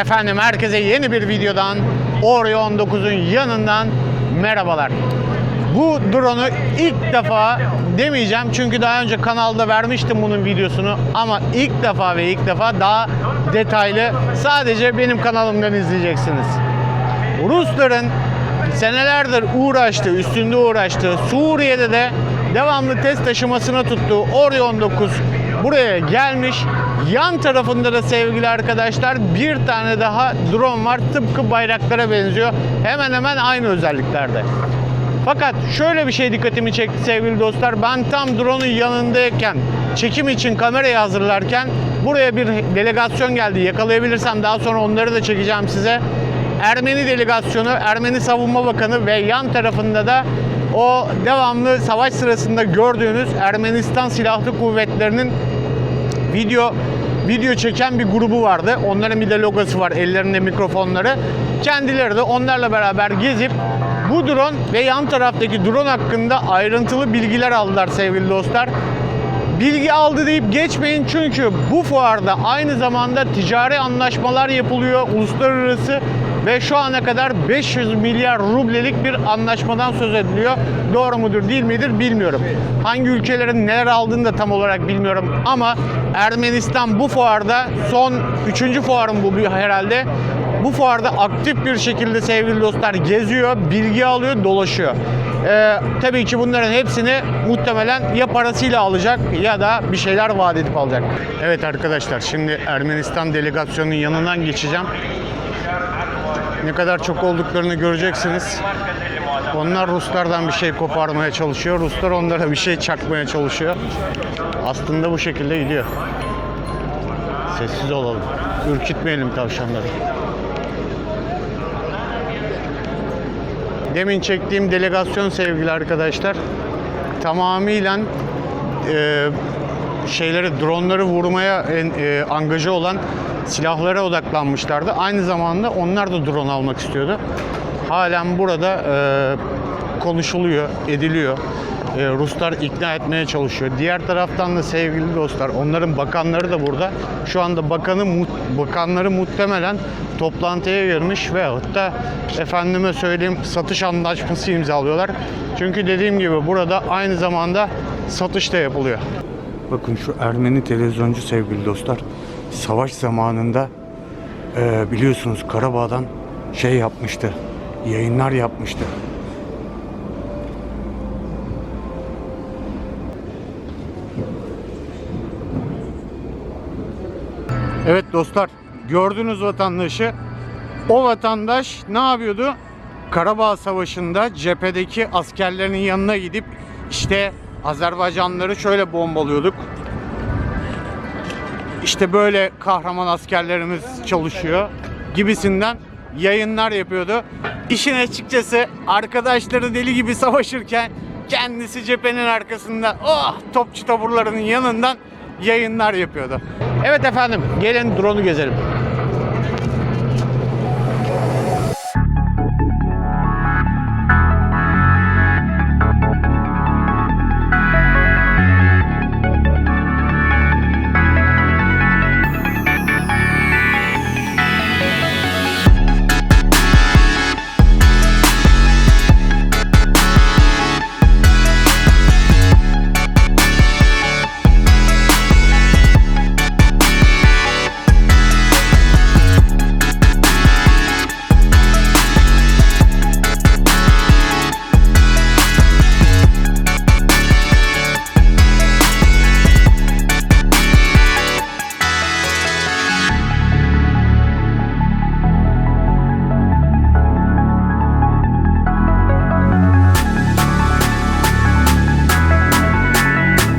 Efendim herkese yeni bir videodan Oreo 19'un yanından merhabalar. Bu drone'u ilk defa demeyeceğim çünkü daha önce kanalda vermiştim bunun videosunu ama ilk defa ve ilk defa daha detaylı sadece benim kanalımdan izleyeceksiniz. Rusların senelerdir uğraştığı, üstünde uğraştığı, Suriye'de de devamlı test taşımasına tuttuğu Orion 9 buraya gelmiş. Yan tarafında da sevgili arkadaşlar bir tane daha drone var. Tıpkı bayraklara benziyor. Hemen hemen aynı özelliklerde. Fakat şöyle bir şey dikkatimi çekti sevgili dostlar. Ben tam drone'un yanındayken, çekim için kamerayı hazırlarken buraya bir delegasyon geldi. Yakalayabilirsem daha sonra onları da çekeceğim size. Ermeni delegasyonu, Ermeni Savunma Bakanı ve yan tarafında da o devamlı savaş sırasında gördüğünüz Ermenistan Silahlı Kuvvetleri'nin video video çeken bir grubu vardı. Onların bir de logosu var, ellerinde mikrofonları. Kendileri de onlarla beraber gezip bu drone ve yan taraftaki drone hakkında ayrıntılı bilgiler aldılar sevgili dostlar. Bilgi aldı deyip geçmeyin çünkü bu fuarda aynı zamanda ticari anlaşmalar yapılıyor uluslararası ve şu ana kadar 500 milyar rublelik bir anlaşmadan söz ediliyor. Doğru mudur değil midir bilmiyorum. Hangi ülkelerin neler aldığını da tam olarak bilmiyorum ama Ermenistan bu fuarda son 3. fuarın bu herhalde. Bu fuarda aktif bir şekilde sevgili dostlar geziyor, bilgi alıyor, dolaşıyor. Ee, tabii ki bunların hepsini muhtemelen ya parasıyla alacak ya da bir şeyler vaat edip alacak. Evet arkadaşlar şimdi Ermenistan delegasyonunun yanından geçeceğim. Ne kadar çok olduklarını göreceksiniz. Onlar Ruslardan bir şey koparmaya çalışıyor. Ruslar onlara bir şey çakmaya çalışıyor. Aslında bu şekilde gidiyor. Sessiz olalım. Ürkütmeyelim tavşanları. Demin çektiğim delegasyon sevgili arkadaşlar tamamıyla e, şeyleri dronları vurmaya en, e, angaja olan silahlara odaklanmışlardı. Aynı zamanda onlar da drone almak istiyordu. Halen burada e, konuşuluyor, ediliyor. E, Ruslar ikna etmeye çalışıyor. Diğer taraftan da sevgili dostlar, onların bakanları da burada. Şu anda bakanı bakanları muhtemelen toplantıya girmiş ve hatta efendime söyleyeyim satış anlaşması imzalıyorlar. Çünkü dediğim gibi burada aynı zamanda satış da yapılıyor. Bakın şu Ermeni televizyoncu sevgili dostlar savaş zamanında e, biliyorsunuz Karabağ'dan şey yapmıştı. Yayınlar yapmıştı. Evet dostlar gördünüz vatandaşı. O vatandaş ne yapıyordu? Karabağ Savaşı'nda cephedeki askerlerinin yanına gidip işte Azerbaycanlıları şöyle bombalıyorduk. İşte böyle kahraman askerlerimiz çalışıyor gibisinden yayınlar yapıyordu. İşin açıkçası arkadaşları deli gibi savaşırken kendisi cephenin arkasında oh topçu taburlarının yanından yayınlar yapıyordu. Evet efendim gelin drone'u gezelim.